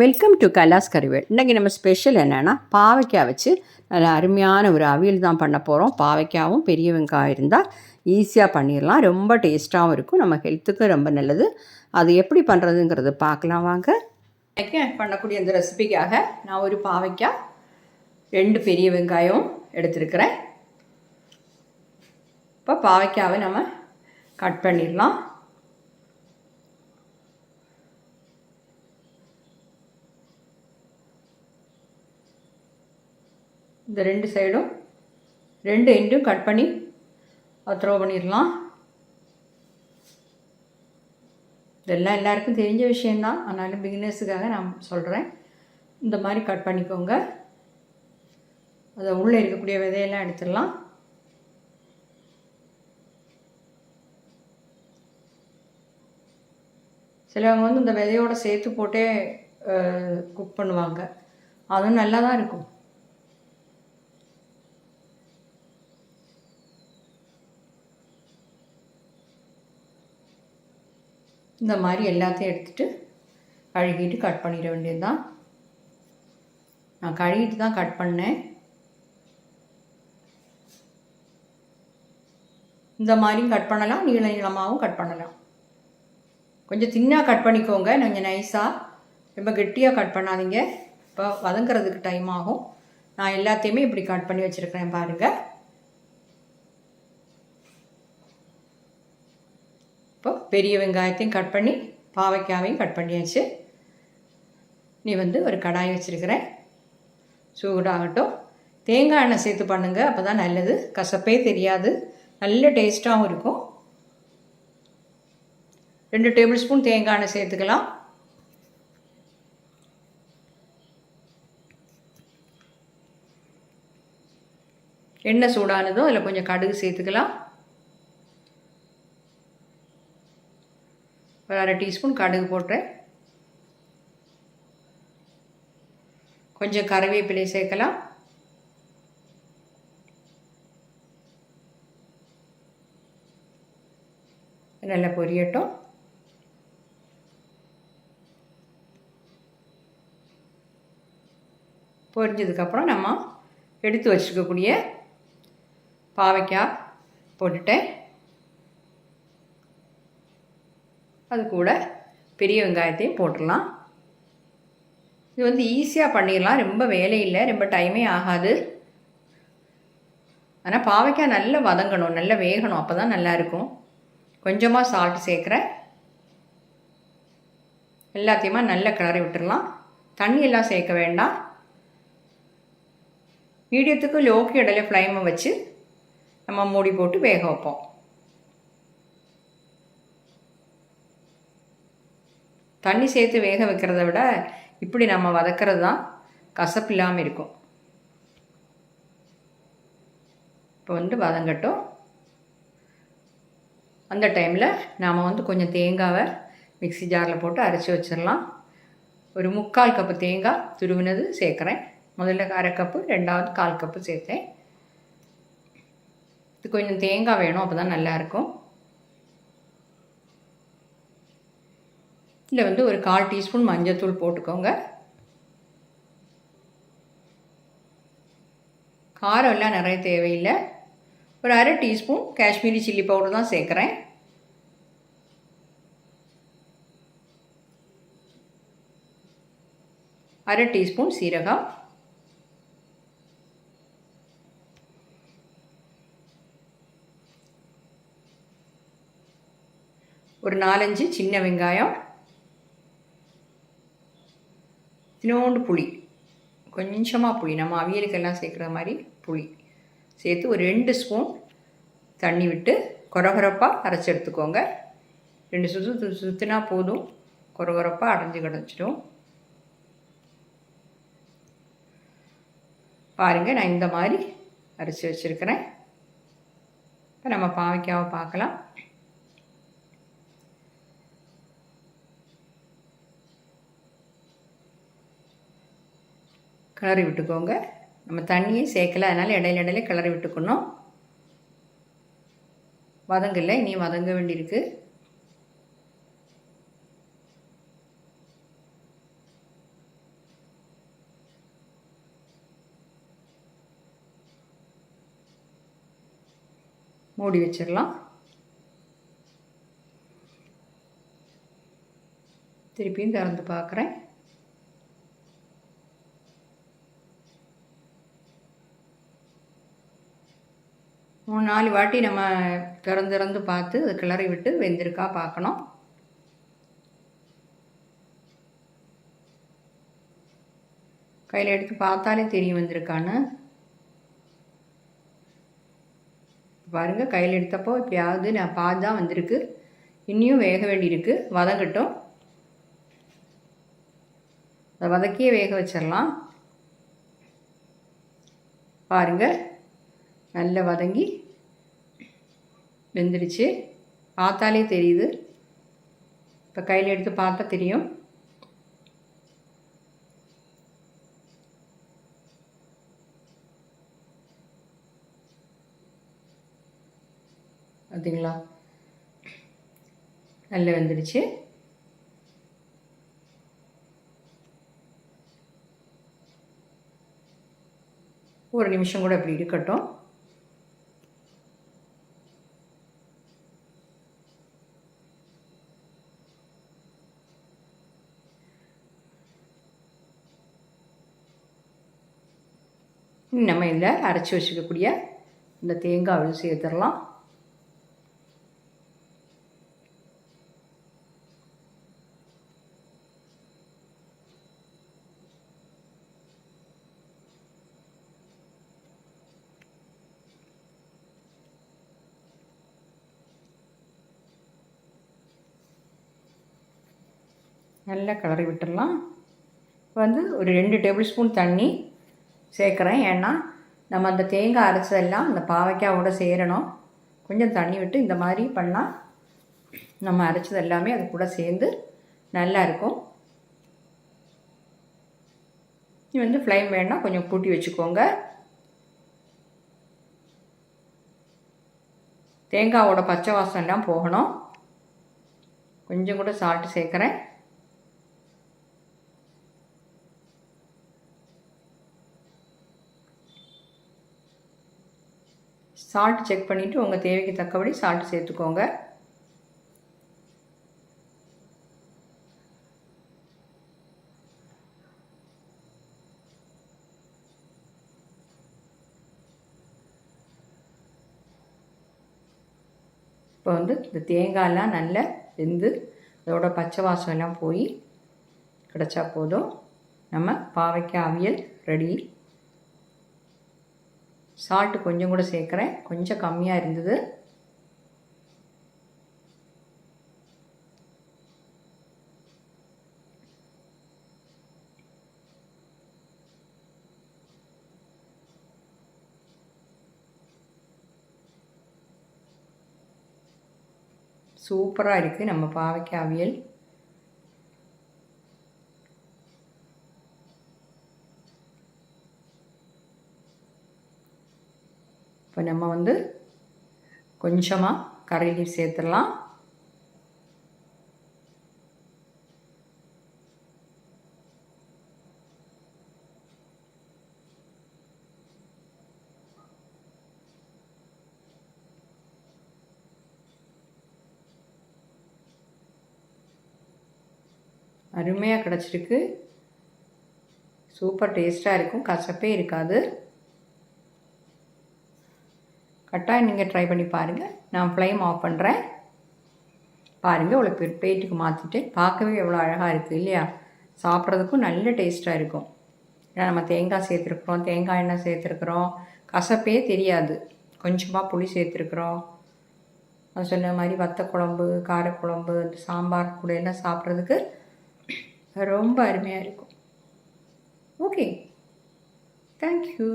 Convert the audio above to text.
Welcome to Kailash கறிவேல் இன்றைக்கி நம்ம special என்னென்னா பாவைக்காய் வச்சு நல்ல அருமையான ஒரு அவியல் தான் பண்ண போகிறோம் பாவைக்காவும் பெரிய வெங்காயம் இருந்தால் ஈஸியாக பண்ணிடலாம் ரொம்ப டேஸ்ட்டாகவும் இருக்கும். நம்ம ஹெல்த்துக்கும் ரொம்ப நல்லது. அது எப்படி பண்ணுறதுங்கிறது பார்க்கலாம் வாங்க. இன்றைக்கி பண்ணக்கூடிய இந்த ரெசிபிக்காக நான் ஒரு பாவைக்காய் ரெண்டு பெரிய வெங்காயம் எடுத்துருக்கிறேன். இப்போ பாவைக்காவை நம்ம கட் பண்ணிடலாம் இந்த ரெண்டு சைடும் ரெண்டு எண்டும் கட் பண்ணி த்ரோ பண்ணிடலாம் இதெல்லாம் எல்லாருக்கும் தெரிஞ்ச விஷயந்தான் ஆனாலும் பிகினர்ஸுக்காக நான் சொல்கிறேன் இந்த மாதிரி கட் பண்ணிக்கோங்க. அதை உள்ளே இருக்கக்கூடிய விதையெல்லாம் எடுத்துடலாம் சிலவங்க வந்து இந்த விதையோட சேர்த்து போட்டே குக் பண்ணுவாங்க. அதுவும் நல்லா தான் இருக்கும். இந்த மாதிரி எல்லாத்தையும் எடுத்துகிட்டு கழுகிட்டு கட் பண்ணிட வேண்டியது தான் நான் கழுகிட்டு தான் கட் பண்ணேன். இந்த மாதிரியும் கட் பண்ணலாம் நீள நீளமாகவும் கட் பண்ணலாம். கொஞ்சம் தின்னாக கட் பண்ணிக்கோங்க கொஞ்சம் நைஸாக ரொம்ப கெட்டியாக கட் பண்ணாதீங்க. இப்போ வதங்குறதுக்கு டைம் ஆகும். நான் எல்லாத்தையுமே இப்படி கட் பண்ணி வச்சுருக்கிறேன் பாருங்கள் இப்போ பெரிய வெங்காயத்தையும் கட் பண்ணி பாவைக்காவையும் கட் பண்ணியாச்சு. நீ வந்து ஒரு கடாய் வச்சுருக்கிறேன். சூடாகட்டும். தேங்காய் எண்ணெய் சேர்த்து பண்ணுங்கள் அப்போ தான் நல்லது. கசப்பே தெரியாது. நல்ல டேஸ்ட்டாகவும் இருக்கும். ரெண்டு டேபிள் ஸ்பூன் தேங்காய் எண்ணெய் சேர்த்துக்கலாம். எண்ணெய் சூடானதும் அதில் கொஞ்சம் கடுகு சேர்த்துக்கலாம். ஒரு அரை டீஸ்பூன் கடுகு போட்டுறேன். கொஞ்சம் கருவேப்பிலை சேர்க்கலாம். நல்லா பொரியட்டும். பொரிஞ்சதுக்கப்புறம் நம்ம எடுத்து வச்சுருக்கக்கூடிய பாவைக்காய் போட்டுட்டேன். அது கூட பெரிய வெங்காயத்தையும் போட்டுடலாம். இது வந்து ஈஸியாக பண்ணிடலாம். ரொம்ப வேலை இல்லை. ரொம்ப டைமே ஆகாது. ஆனால் பாவைக்காய் நல்லா வதங்கணும். நல்லா வேகணும். அப்போ தான் நல்லாயிருக்கும் கொஞ்சமாக சால்ட் சேர்க்குறேன். எல்லாத்தையுமா நல்லா கிளறி விட்டுடலாம். தண்ணி எல்லாம் சேர்க்க வேண்டாம். மீடியத்துக்கு லோக்கி இடையில ஃப்ளைமை வச்சு நம்ம மூடி போட்டு வேக வைப்போம். தண்ணி சேர்த்து வேக வைக்கிறத விட இப்படி நம்ம வதக்கிறது தான் கசப்பு இல்லாமல் இருக்கும். இப்போ வந்து வதங்கட்டும். அந்த டைமில் நாம் வந்து கொஞ்சம் தேங்காவை மிக்சி ஜாரில் போட்டு அரைச்சி வச்சிடலாம். ஒரு முக்கால் கப்பு தேங்காய் துருவினது சேர்க்குறேன். முதல்ல அரை கப்பு ரெண்டாவது கால் கப்பு சேர்த்தேன். இது கொஞ்சம் தேங்காய் வேணும் அப்போ தான் நல்லாயிருக்கும் இதில் வந்து ஒரு கால் டீஸ்பூன் மஞ்சத்தூள் போட்டுக்கோங்க. காரம் எல்லாம் நிறைய தேவையில்லை. ஒரு அரை டீஸ்பூன் காஷ்மீரி சில்லி பவுடர் தான் சேர்க்குறேன். அரை டீஸ்பூன் சீரகம். ஒரு நாலஞ்சு சின்ன வெங்காயம். இத்தினோண்டு புளி. கொஞ்சமாக புளி. நம்ம அவியலுக்கெல்லாம் சேர்க்குற மாதிரி புளி. சேர்த்து ஒரு ரெண்டு ஸ்பூன் தண்ணி விட்டு கொரகொரப்பாக அரைச்சி எடுத்துக்கோங்க. ரெண்டு சுற்று சுற்றினா போதும். கொரகொரப்பாக அடைஞ்சு கிடச்சிடும். பாருங்கள் நான் இந்த மாதிரி அரைச்சி வச்சுருக்கிறேன். இப்போ நம்ம பாவைக்காவை பார்க்கலாம். கிளறி விட்டுக்கோங்க. நம்ம தண்ணியை சேர்க்கல அதனால் இடையில இடையில கிளறி விட்டுக்கணும். வதங்கல இனி வதங்க வேண்டியிருக்கு. மூடி வச்சிடலாம். திருப்பியும் திறந்து பார்க்குறேன் நாலு வாட்டி நம்ம திறந்திறந்து பார்த்து அது கிளறி விட்டு வெந்திருக்கா பார்க்கணும். கையில் எடுத்து பார்த்தாலே தெரியும் வந்திருக்கான்னு. பாருங்கள் கையில் எடுத்தப்போ இப்படியாவது நான் பார்த்து தான் வந்திருக்கு. இன்னியும் வேக வேண்டியிருக்கு. வதங்கட்டும். அதை வதக்கியே வேக வச்சிடலாம். பாருங்கள் நல்லா வதங்கி வெந்துடுச்சு. பார்த்தாலே தெரியுது. இப்போ கையில் எடுத்து பார்த்தா தெரியும். பார்த்தீங்களா நல்லா வெந்துடுச்சு. ஒரு நிமிஷம் கூட இப்படி இருக்கட்டும். நம்ம இதில் அரைச்சி வச்சுக்கக்கூடிய இந்த தேங்காய் சேர்த்துடலாம் நல்லா கிளறி விட்டுடலாம். வந்து ஒரு ரெண்டு டேபிள் ஸ்பூன் தண்ணி சேர்க்குறேன். ஏன்னா நம்ம அந்த தேங்காய் அரைச்சதெல்லாம் அந்த பாவைக்காவோட சேரணும். கொஞ்சம் தண்ணி விட்டு இந்த மாதிரி பண்ணால் நம்ம அரைச்சது எல்லாமே அது கூட சேர்ந்து நல்லா இருக்கும். இது வந்து ஃப்ளைம் வேணால் கொஞ்சம் கூட்டி வச்சுக்கோங்க. தேங்காவோட பச்சை வாசம் எல்லாம் போகணும். கொஞ்சம் கூட சால்ட்டு சேர்க்குறேன். சால்ட் செக் பண்ணிவிட்டு உங்கள் தேவைக்கு தக்கபடி சால்ட் சேர்த்துக்கோங்க. இப்போ வந்து இந்த தேங்காயெல்லாம் நல்லா வெந்து அதோட பச்சை வாசம் எல்லாம் போய் கிடச்சா போதும். நம்ம பாவைக்காய் அவியல் ரெடி. சால்ட்டு கொஞ்சம் கூட சேர்க்குறேன். கொஞ்சம் கம்மியாக இருந்தது. சூப்பராக இருக்குது நம்ம பாவைக்காய் அவியல். இப்போ நம்ம வந்து கொஞ்சமாக கறி சேர்த்துடலாம். அருமையாக கிடச்சிருக்கு. சூப்பர் டேஸ்ட்டாக இருக்கும். கசப்பே இருக்காது. கட்டாயம் நீங்கள் ட்ரை பண்ணி பாருங்கள் நான் ஃப்ளைம் ஆஃப் பண்ணுறேன் பாருங்கள் உங்களை பிளேட்டுக்கு மாற்றிட்டு பார்க்கவே எவ்வளோ அழகாக இருக்குது இல்லையா? சாப்பிட்றதுக்கும் நல்ல டேஸ்ட்டாக இருக்கும். ஏன்னா நம்ம தேங்காய் சேர்த்துருக்குறோம். தேங்காய் எண்ணெய் சேர்த்துருக்குறோம். கசப்பே தெரியாது. கொஞ்சமாக புளி சேர்த்துருக்குறோம். அது சொன்ன மாதிரி வத்த குழம்பு காரக்குழம்பு சாம்பார் கூட எல்லாம் சாப்பிட்றதுக்கு ரொம்ப அருமையாக இருக்கும். Okay thank you